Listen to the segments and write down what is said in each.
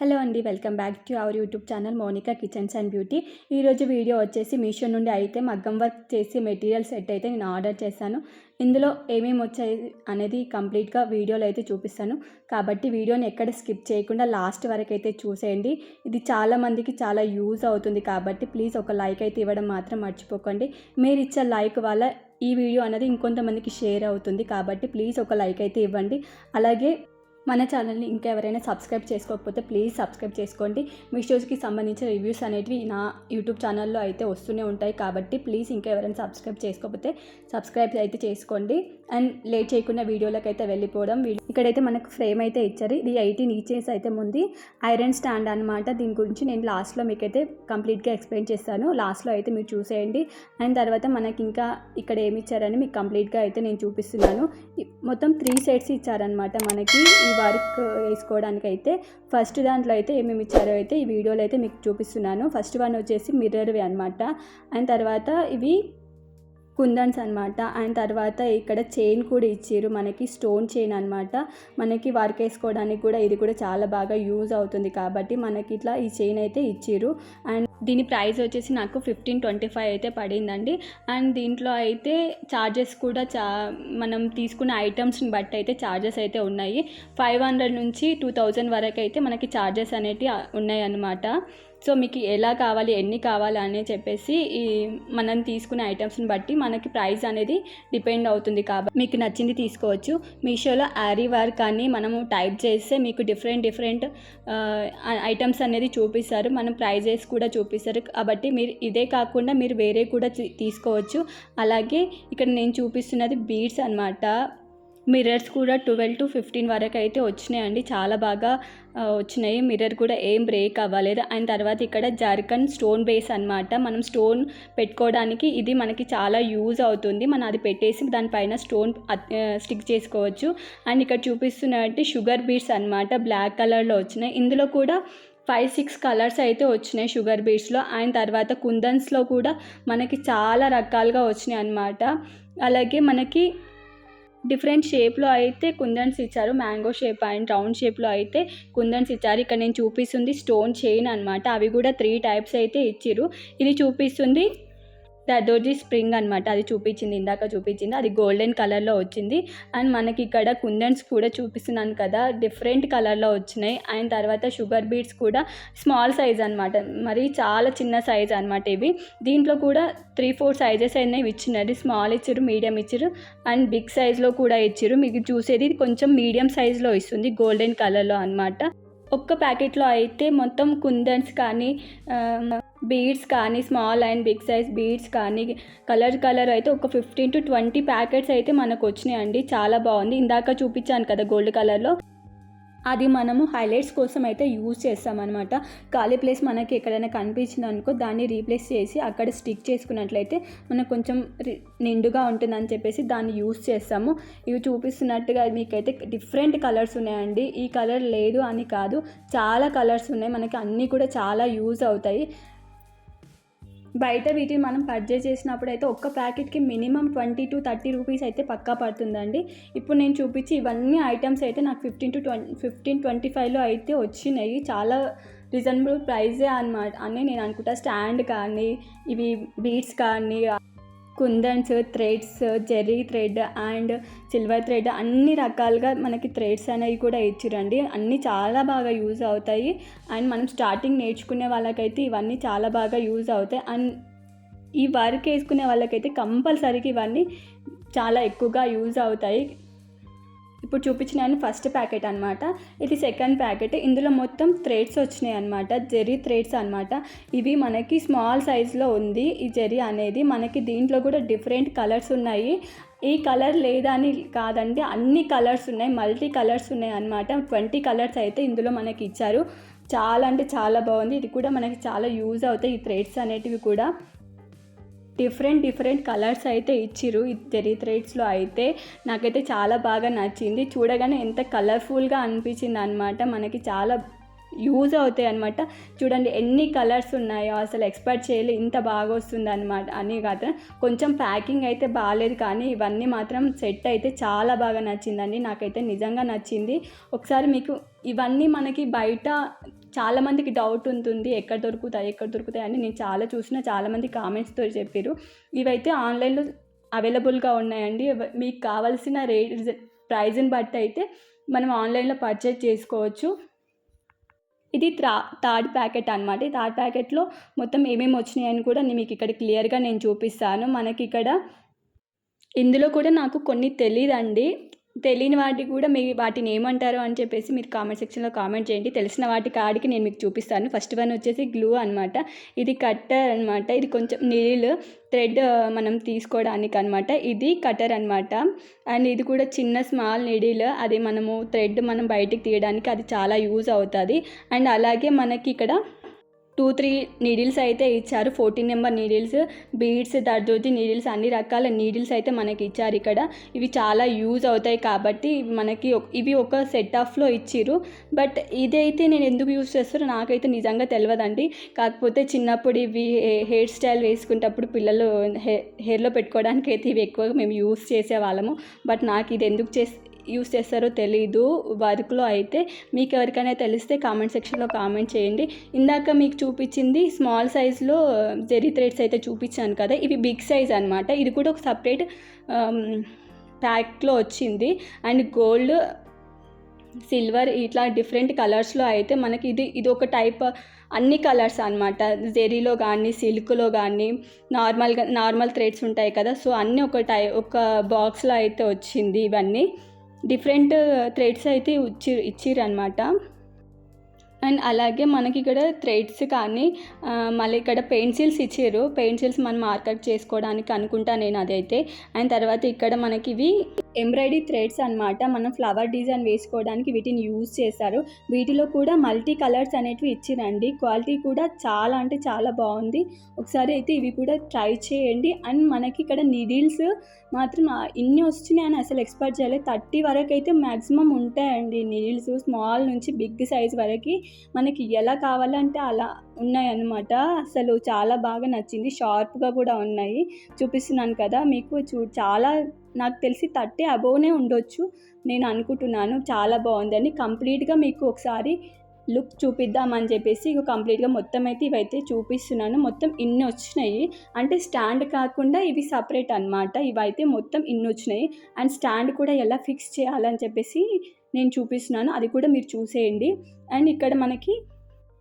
Hello అండి welcome back to our YouTube channel Monica kitchens and beauty. ఈరోజు video వచ్చేసి మీషో నుండి అయితే మగ్గం వర్క్ చేసి మెటీరియల్ సెట్ అయితే నేను ఆర్డర్ చేశాను. ఇందులో ఏమేమి వచ్చాయి అనేది కంప్లీట్గా వీడియోలో అయితే చూపిస్తాను. కాబట్టి వీడియోని ఎక్కడ స్కిప్ చేయకుండా లాస్ట్ వరకు అయితే చూసేయండి. ఇది చాలామందికి చాలా యూజ్ అవుతుంది కాబట్టి ప్లీజ్ ఒక లైక్ అయితే ఇవ్వడం మాత్రం మర్చిపోకండి. మీరు ఇచ్చే లైక్ వల్ల ఈ వీడియో అనేది ఇంకొంతమందికి షేర్ అవుతుంది కాబట్టి ప్లీజ్ ఒక లైక్ అయితే ఇవ్వండి. అలాగే మన ఛానల్ని ఇంకా ఎవరైనా సబ్స్క్రైబ్ చేసుకోకపోతే ప్లీజ్ సబ్స్క్రైబ్ చేసుకోండి. మీషోస్కి సంబంధించిన రివ్యూస్ అనేటివి నా యూట్యూబ్ ఛానల్లో అయితే వస్తూనే ఉంటాయి. కాబట్టి ప్లీజ్ ఇంకా ఎవరైనా సబ్స్క్రైబ్ చేసుకోకపోతే సబ్స్క్రైబ్ అయితే చేసుకోండి. అండ్ లేట్ చేయకుండా వీడియోలోకి అయితే వెళ్ళిపోవడం ఇక్కడైతే మనకు ఫ్రేమ్ అయితే ఇచ్చారు. ఇది ఎయిటీన్ ఈచెస్ అయితే ఉంది ఐరన్ స్టాండ్ అనమాట దీని గురించి నేను లాస్ట్లో మీకైతే కంప్లీట్గా ఎక్స్ప్లెయిన్ చేస్తాను. లాస్ట్లో అయితే మీరు చూసేయండి. అండ్ తర్వాత మనకి ఇంకా ఇక్కడ ఏమి ఇచ్చారని మీకు కంప్లీట్గా అయితే నేను చూపిస్తున్నాను. మొత్తం త్రీ సెట్స్ ఇచ్చారనమాట మనకి ఈ వర్క్ వేసుకోవడానికి అయితే ఫస్ట్ దాంట్లో అయితే ఏమేమి ఇచ్చారో అయితే ఈ వీడియోలో అయితే మీకు చూపిస్తున్నాను. ఫస్ట్ వన్ వచ్చేసి మిర్రర్వి అనమాట అండ్ తర్వాత ఇవి కుందన్స్ అనమాట అండ్ తర్వాత ఇక్కడ చైన్ కూడా ఇచ్చారు. మనకి స్టోన్ చైన్ అనమాట మనకి వర్క్ వేసుకోవడానికి కూడా ఇది కూడా చాలా బాగా యూజ్ అవుతుంది కాబట్టి మనకి ఇట్లా ఈ చైన్ అయితే ఇచ్చారు. అండ్ దీని ప్రైస్ వచ్చేసి నాకు ఫిఫ్టీన్ ట్వంటీ ఫైవ్ అయితే పడిందండి. అండ్ దీంట్లో అయితే ఛార్జెస్ కూడా చా మనం తీసుకున్న ఐటమ్స్ని బట్టి అయితే ఛార్జెస్ అయితే ఉన్నాయి. ఫైవ్ హండ్రెడ్ నుంచి టూ థౌజండ్ వరకు అయితే మనకి ఛార్జెస్ అనేవి ఉన్నాయి అన్నమాట సో మీకు ఎలా కావాలి ఎన్ని కావాలి అని చెప్పేసి ఈ మనం తీసుకునే ఐటమ్స్ని బట్టి మనకి ప్రైస్ అనేది డిపెండ్ అవుతుంది కాబట్టి మీకు నచ్చింది తీసుకోవచ్చు. మీషోలో యారీ వర్క్ అని మనము టైప్ చేస్తే మీకు డిఫరెంట్ డిఫరెంట్ ఐటమ్స్ అనేది చూపిస్తారు. మనం ప్రైజెస్ కూడా చూపిస్తారు. కాబట్టి మీరు ఇదే కాకుండా మీరు వేరే కూడా తీసుకోవచ్చు. అలాగే ఇక్కడ నేను చూపిస్తున్నది బీడ్స్ అన్నమాట. మిర్రర్స్ కూడా ట్వెల్వ్ టు ఫిఫ్టీన్ వరకు అయితే వచ్చినాయండి. చాలా బాగా వచ్చినాయి. మిర్రర్ కూడా ఏం బ్రేక్ అవ్వలేదు. అండ్ తర్వాత ఇక్కడ జర్కన్ స్టోన్ బేస్ అన్నమాట. మనం స్టోన్ పెట్టుకోవడానికి ఇది మనకి చాలా యూజ్ అవుతుంది. మనం అది పెట్టేసి దానిపైన స్టోన్ స్టిక్ చేసుకోవచ్చు. అండ్ ఇక్కడ చూపిస్తున్నట్టు షుగర్ బీడ్స్ అన్నమాట బ్లాక్ కలర్లో వచ్చినాయి. ఇందులో కూడా ఫైవ్ సిక్స్ కలర్స్ అయితే వచ్చినాయి షుగర్ బీడ్స్లో అండ్ తర్వాత కుందన్స్లో కూడా మనకి చాలా రకాలుగా వచ్చినాయి అన్నమాట. అలాగే మనకి డిఫరెంట్ షేప్లో అయితే కుందన్స్ ఇచ్చారు. మ్యాంగో షేప్ అండ్ రౌండ్ షేప్లో అయితే కుందన్స్ ఇచ్చారు. ఇక్కడ నేను చూపిస్తుంది స్టోన్ చైన్ అనమాట అవి కూడా త్రీ టైప్స్ అయితే ఇచ్చిర్రు. ఇది చూపిస్తుంది దదోజీ స్ప్రింగ్ అనమాట అది చూపించింది ఇందాక చూపించింది. అది గోల్డెన్ కలర్లో వచ్చింది. అండ్ మనకి ఇక్కడ కుందన్స్ కూడా చూపిస్తున్నాను కదా డిఫరెంట్ కలర్లో వచ్చినాయి. అండ్ తర్వాత షుగర్ బీట్స్ కూడా స్మాల్ సైజ్ అనమాట మరి చాలా చిన్న సైజ్ అనమాట ఇవి. దీంట్లో కూడా త్రీ ఫోర్ సైజెస్ అనేవి ఇచ్చినది. స్మాల్ ఇచ్చారు మీడియం ఇచ్చారు అండ్ బిగ్ సైజ్లో కూడా ఇచ్చారు మీకు చూసేది కొంచెం మీడియం సైజ్లో ఇస్తుంది గోల్డెన్ కలర్లో అనమాట ఒక్క ప్యాకెట్లో అయితే మొత్తం కుందన్స్ కానీ బీడ్స్ కానీ small and big size beads కానీ కలర్ కలర్ అయితే ఒక ఫిఫ్టీన్ టు ట్వంటీ ప్యాకెట్స్ అయితే మనకు వచ్చినాయండి. చాలా బాగుంది. ఇందాక చూపించాను కదా గోల్డ్ కలర్లో. అది మనము హైలైట్స్ కోసం అయితే యూజ్ చేస్తామన్నమాట. ఖాళీ ప్లేస్ మనకి ఎక్కడైనా కనిపించింది అనుకో దాన్ని రీప్లేస్ చేసి అక్కడ స్టిక్ చేసుకున్నట్లయితే మనకు కొంచెం రి- నిండుగా ఉంటుందని చెప్పేసి దాన్ని యూజ్ చేస్తాము. ఇవి చూపిస్తున్నట్టుగా మీకైతే డిఫరెంట్ కలర్స్ ఉన్నాయండి. ఈ కలర్ లేదు అని కాదు చాలా కలర్స్ ఉన్నాయి. మనకి అన్నీ కూడా చాలా యూజ్ అవుతాయి. బయట వీటిని మనం పర్చేజ్ చేసినప్పుడు అయితే ఒక్క ప్యాకెట్కి minimum twenty to thirty rupees అయితే పక్కా పడుతుందండి. ఇప్పుడు నేను చూపించి ఇవన్నీ ఐటమ్స్ అయితే నాకు fifteen to twenty fifteen twenty ఫైవ్లో అయితే వచ్చినాయి. చాలా రీజనబుల్ ప్రైజే అనమాట అని నేను అనుకుంటా. స్టాండ్ కానీ ఇవి బీడ్స్ కానీ కుందన్స్ threads zari thread and silver thread అన్ని రకాలుగా మనకి థ్రెడ్స్ అనేవి కూడా ఇచ్చిరండి. అన్నీ చాలా బాగా యూజ్ అవుతాయి. అండ్ మనం స్టార్టింగ్ నేర్చుకునే వాళ్ళకైతే ఇవన్నీ చాలా బాగా యూజ్ అవుతాయి. అండ్ ఈ వర్క్ వేసుకునే వాళ్ళకైతే కంపల్సరీకి ఇవన్నీ చాలా ఎక్కువగా యూజ్ అవుతాయి. ఇప్పుడు చూపించిన ఫస్ట్ ప్యాకెట్ అనమాట ఇది సెకండ్ ప్యాకెట్ ఇందులో మొత్తం థ్రెడ్స్ వచ్చినాయి అనమాట జెరీ థ్రెడ్స్ అనమాట ఇవి మనకి స్మాల్ సైజ్లో ఉంది. ఈ జెరీ అనేది మనకి దీంట్లో కూడా డిఫరెంట్ కలర్స్ ఉన్నాయి. ఈ కలర్ లేదా అని కాదండి అన్ని కలర్స్ ఉన్నాయి. మల్టీ కలర్స్ ఉన్నాయి అనమాట ట్వంటీ కలర్స్ అయితే ఇందులో మనకి ఇచ్చారు. చాలా అంటే చాలా బాగుంది. ఇది కూడా మనకి చాలా యూజ్ అవుతాయి ఈ థ్రెడ్స్ అనేటివి కూడా. డిఫరెంట్ డిఫరెంట్ కలర్స్ అయితే ఇచ్చిరు ఈ జెరీ థ్రెడ్స్లో అయితే నాకైతే చాలా బాగా నచ్చింది. చూడగానే ఎంత కలర్ఫుల్గా అనిపించింది అనమాట మనకి చాలా యూజ్ అవుతాయి అనమాట చూడండి ఎన్ని కలర్స్ ఉన్నాయో అసలు ఎక్స్పెక్ట్ చేయలే ఇంత బాగా వస్తుంది అనమాట అని కాదు కొంచెం ప్యాకింగ్ అయితే బాగాలేదు కానీ ఇవన్నీ మాత్రం సెట్ అయితే చాలా బాగా నచ్చిందండి. నాకైతే నిజంగా నచ్చింది. ఒకసారి మీకు ఇవన్నీ మనకి బయట చాలామందికి డౌట్ ఉంటుంది ఎక్కడ దొరుకుతాయి ఎక్కడ దొరుకుతాయి అని నేను చాలా చూసిన చాలామంది కామెంట్స్తో చెప్పారు ఇవైతే ఆన్లైన్లో అవైలబుల్గా ఉన్నాయండి. మీకు కావాల్సిన రేట్ ప్రైజ్ని బట్టి అయితే మనం ఆన్లైన్లో పర్చేజ్ చేసుకోవచ్చు. ఇది త్రా థర్డ్ ప్యాకెట్ అనమాట ఈ థర్డ్ ప్యాకెట్లో మొత్తం ఏమేమి వచ్చినాయని కూడా నేను మీకు ఇక్కడ క్లియర్గా నేను చూపిస్తాను. మనకి ఇక్కడ ఇందులో కూడా నాకు కొన్ని తెలియదండి తెలియని వాటికి కూడా మీ వాటిని ఏమంటారు అని చెప్పేసి మీరు కామెంట్ సెక్షన్లో కామెంట్ చేయండి. తెలిసిన వాటి కాడికి నేను మీకు చూపిస్తాను. ఫస్ట్ వన్ వచ్చేసి గ్లూ అనమాట ఇది కట్టర్ అనమాట ఇది కొంచెం నీళ్ళు థ్రెడ్ మనం తీసుకోవడానికి అనమాట ఇది కటర్ అనమాట అండ్ ఇది కూడా చిన్న స్మాల్ నీడిల్ అది మనము థ్రెడ్ మనం బయటికి తీయడానికి అది చాలా యూజ్ అవుతుంది. అండ్ అలాగే మనకి ఇక్కడ టూ త్రీ నీడిల్స్ అయితే ఇచ్చారు. ఫోర్టీన్ నెంబర్ నీడిల్స్ బీడ్స్ దర్దోతి నీడిల్స్ అన్ని రకాల నీడిల్స్ అయితే మనకి ఇచ్చారు ఇక్కడ. ఇవి చాలా యూజ్ అవుతాయి కాబట్టి మనకి ఇవి ఒక సెట్ ఆఫ్లో ఇచ్చిరు బట్ ఇదైతే నేను ఎందుకు యూజ్ చేస్తారో నాకైతే నిజంగా తెలియదండి కాకపోతే చిన్నప్పుడు ఇవి హెయిర్ స్టైల్ వేసుకునేటప్పుడు పిల్లలు హె హెయిర్లో పెట్టుకోవడానికి అయితే ఇవి ఎక్కువగా మేము యూజ్ చేసేవాళ్ళము. బట్ నాకు ఇది ఎందుకు చేసి యూస్ చేస్తారో తెలీదు. వర్క్లో అయితే మీకు ఎవరికైనా తెలిస్తే కామెంట్ సెక్షన్లో కామెంట్ చేయండి. ఇందాక మీకు చూపించింది స్మాల్ సైజ్లో జెరీ థ్రెడ్స్ అయితే చూపించాను కదా ఇవి బిగ్ సైజ్ అనమాట ఇది కూడా ఒక సపరేట్ ప్యాక్లో వచ్చింది. అండ్ గోల్డ్ సిల్వర్ ఇట్లా డిఫరెంట్ కలర్స్లో అయితే మనకి ఇది ఇది ఒక టైప్ అన్ని కలర్స్ అనమాట జెరీలో కానీ సిల్క్లో కానీ నార్మల్గా నార్మల్ థ్రెడ్స్ ఉంటాయి కదా సో అన్నీ ఒక టై ఒక బాక్స్లో అయితే వచ్చింది ఇవన్నీ. డిఫరెంట్ థ్రెడ్స్ అయితే ఇచ్చి ఇచ్చిరనమాట అండ్ అలాగే మనకి ఇక్కడ థ్రెడ్స్ కానీ మళ్ళీ ఇక్కడ పెన్సిల్స్ ఇచ్చారు. పెన్సిల్స్ మనం మార్కర్ చేసుకోవడానికి అనుకుంటా నేను అదైతే. అండ్ తర్వాత ఇక్కడ మనకి ఇవి ఎంబ్రాయిడరీ థ్రెడ్స్ అన్నమాట. మనం ఫ్లవర్ డిజైన్ వేసుకోవడానికి వీటిని యూజ్ చేశారు. వీటిలో కూడా మల్టీ కలర్స్ అనేటివి ఇచ్చిరండి. క్వాలిటీ కూడా చాలా అంటే చాలా బాగుంది. ఒకసారి అయితే ఇవి కూడా ట్రై చేయండి. అండ్ మనకి ఇక్కడ నిడిల్స్ మాత్రం ఇన్ని వచ్చినాయి అని అసలు ఎక్స్పెక్ట్ చేయలేదు. థర్టీ వరకు అయితే మ్యాక్సిమం ఉంటాయండి నీడిల్స్. స్మాల్ నుంచి బిగ్ సైజ్ వరకు మనకి ఎలా కావాలంటే అలా ఉన్నాయన్నమాట. అసలు చాలా బాగా నచ్చింది. షార్ప్గా కూడా ఉన్నాయి. చూపిస్తున్నాను కదా మీకు చూ చాలా నాకు తెలిసి థర్టీ అబోవ్నే ఉండొచ్చు నేను అనుకుంటున్నాను. చాలా బాగుందని కంప్లీట్గా మీకు ఒకసారి లుక్ చూపిద్దామని చెప్పేసి ఇక కంప్లీట్గా మొత్తం అయితే ఇవైతే చూపిస్తున్నాను. మొత్తం ఇన్ని వచ్చినాయి. అంటే స్టాండ్ కాకుండా ఇవి సపరేట్ అన్నమాట. ఇవైతే మొత్తం ఇన్ని వచ్చినాయి. అండ్ స్టాండ్ కూడా ఎలా ఫిక్స్ చేయాలని చెప్పేసి నేను చూపిస్తున్నాను. అది కూడా మీరు చూసేయండి. అండ్ ఇక్కడ మనకి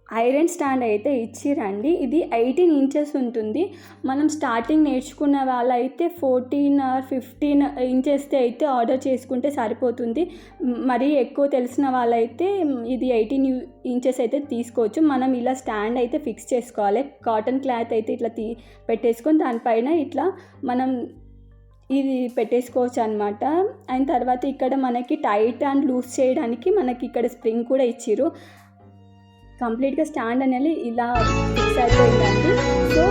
ఐరన్ స్టాండ్ అయితే ఇచ్చిరండి. ఇది ఎయిటీన్ ఇంచెస్ ఉంటుంది. మనం స్టార్టింగ్ నేర్చుకున్న వాళ్ళైతే ఫోర్టీన్ ఆర్ ఫిఫ్టీన్ ఇంచెస్తో అయితే ఆర్డర్ చేసుకుంటే సరిపోతుంది. మరీ ఎక్కువ తెలిసిన వాళ్ళైతే ఇది ఎయిటీన్ ఇంచెస్ అయితే తీసుకోవచ్చు. మనం ఇలా స్టాండ్ అయితే ఫిక్స్ చేసుకోవాలి. కాటన్ క్లాత్ అయితే ఇట్లా తీ పెట్టేసుకొని దానిపైన ఇట్లా మనం ఇది పెట్టేసుకోవచ్చు అనమాట అండ్ తర్వాత ఇక్కడ మనకి టైట్ అండ్ లూజ్ చేయడానికి మనకి ఇక్కడ స్ప్రింగ్ కూడా ఇచ్చిర్రు. కంప్లీట్గా స్టాండ్ అనేది ఇలా ఫిక్స్ అయిపోయిందండి. సో